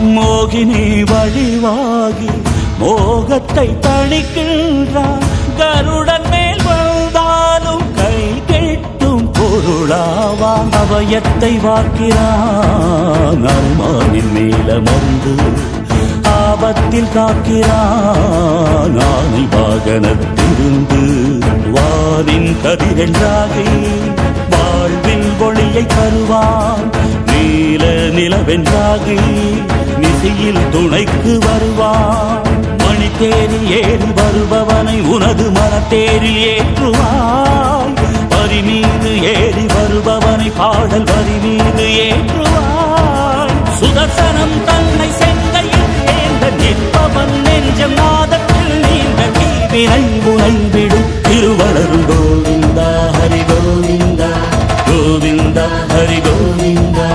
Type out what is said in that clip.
மோகினி வழிவாகி மோகத்தை தணிக்கின்றான். கருடன் மேல் வந்தாலும் கை கெட்டும் பொருளாவான். அவயத்தை வாக்கிறான் அருமானின் மேலமர்ந்து ஆபத்தில் காக்கிறான். ஆனை வாகனத்திருந்து வானின் கதிரென்றாகி வாழ்வின் ஒளியை தருவான். நீல நிலவென்றாகி நிசையில் துணைக்கு வருவான். மணித்தேரி ஏறி வருபவனை உனது மனத்தேரில் ஏற்றுவாய். வரி மீது ஏறி வருபவனை பாடல் வரி மீது ஏற்றுவாய். சுதர்சனம் தன்னை செங்கையில் ஏந்த நிற்பவன் நெஞ்சம் நாதத்தில் நீண்ட தீவினை உனைவிடும் திருவளரும் கோவிந்தா ஹரி கோவிந்தா கோவிந்தா ஹரி கோவிந்தா.